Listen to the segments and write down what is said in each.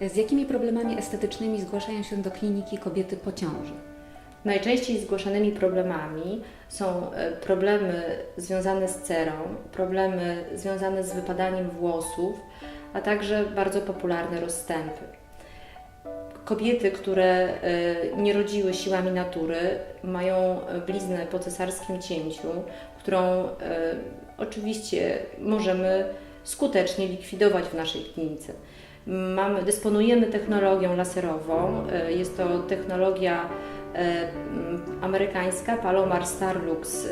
Z jakimi problemami estetycznymi zgłaszają się do kliniki kobiety po ciąży? Najczęściej zgłaszanymi problemami są e, problemy związane z cerą, problemy związane z wypadaniem włosów, a także bardzo popularne rozstępy. Kobiety, które e, nie rodziły siłami natury, mają bliznę po cesarskim cięciu, którą e, oczywiście możemy skutecznie likwidować w naszej klinice. Mamy, dysponujemy technologią laserową. e, Jest to technologia e, amerykańska Palomar Starlux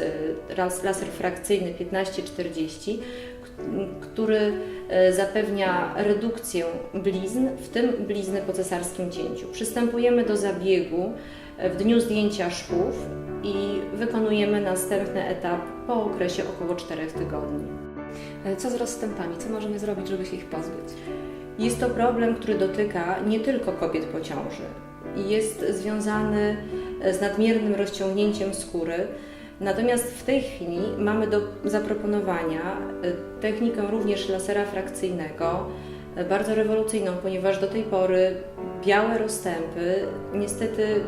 e, laser frakcyjny 1540, k- który zapewnia redukcję blizn, w tym blizny po cesarskim cięciu. Przystępujemy do zabiegu w dniu zdjęcia szwów i wykonujemy następny etap po okresie około 4 tygodni. Co z rozstępami? Co możemy zrobić, żeby się ich pozbyć? Jest to problem, który dotyka nie tylko kobiet po ciąży. Jest związany z nadmiernym rozciągnięciem skóry. Natomiast w tej chwili mamy do zaproponowania e, technikę również lasera frakcyjnego, e, bardzo rewolucyjną, ponieważ do tej pory białe rozstępy, niestety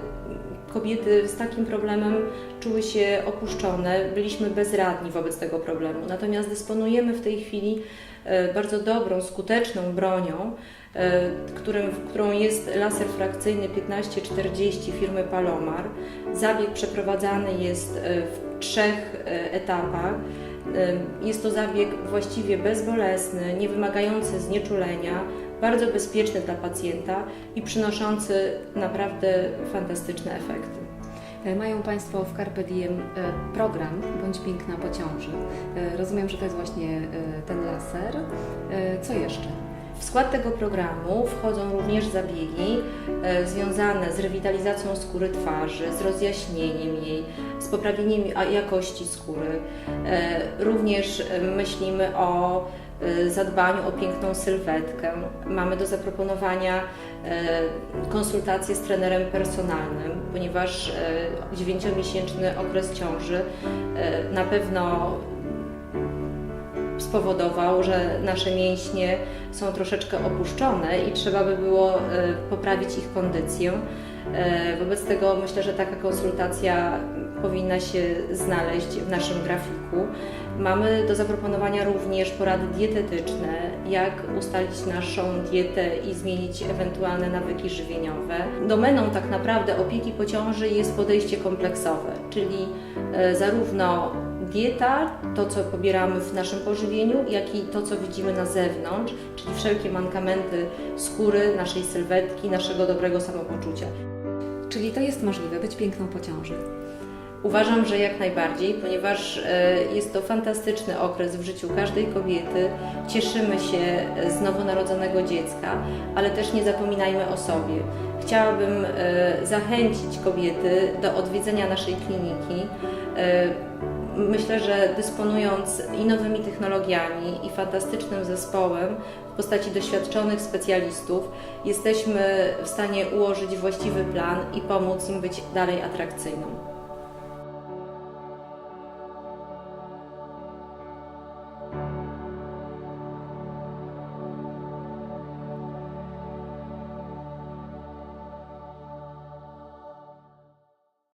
kobiety z takim problemem czuły się opuszczone, byliśmy bezradni wobec tego problemu. Natomiast dysponujemy w tej chwili e, bardzo dobrą, skuteczną bronią, e, którym, którą jest laser frakcyjny 1540 firmy Palomar. Zabieg przeprowadzany jest e, w trzech etapach. Jest to zabieg właściwie bezbolesny, nie wymagający znieczulenia, bardzo bezpieczny dla pacjenta i przynoszący naprawdę fantastyczne efekty. E, Mają Państwo w Carpe Diem e, program Bądź piękna po ciąży. E, Rozumiem, że to jest właśnie ten laser. Co jeszcze? W skład tego programu wchodzą również zabiegi związane z rewitalizacją skóry twarzy, z rozjaśnieniem jej, z poprawieniem jakości skóry. Również myślimy o zadbaniu o piękną sylwetkę. Mamy do zaproponowania e, konsultacje z trenerem personalnym, ponieważ e, dziewięciomiesięczny okres ciąży na pewno spowodował, że nasze mięśnie są troszeczkę opuszczone i trzeba by było poprawić ich kondycję. E, Wobec tego myślę, że taka konsultacja powinna się znaleźć w naszym grafiku. Mamy do zaproponowania również porady dietetyczne, jak ustalić naszą dietę i zmienić ewentualne nawyki żywieniowe. Domeną tak naprawdę opieki po ciąży jest podejście kompleksowe, czyli e, zarówno dieta, to co pobieramy w naszym pożywieniu, jak i to co widzimy na zewnątrz, czyli wszelkie mankamenty skóry, naszej sylwetki, naszego dobrego samopoczucia. Czyli to jest możliwe, być piękną po ciąży. Uważam, że jak najbardziej, ponieważ e, jest to fantastyczny okres w życiu każdej kobiety. Cieszymy się z nowonarodzonego dziecka, ale też nie zapominajmy o sobie. Chciałabym e, zachęcić kobiety do odwiedzenia naszej kliniki. Myślę, że dysponując i nowymi technologiami, i fantastycznym zespołem w postaci doświadczonych specjalistów, jesteśmy w stanie ułożyć właściwy plan i pomóc im być dalej atrakcyjną.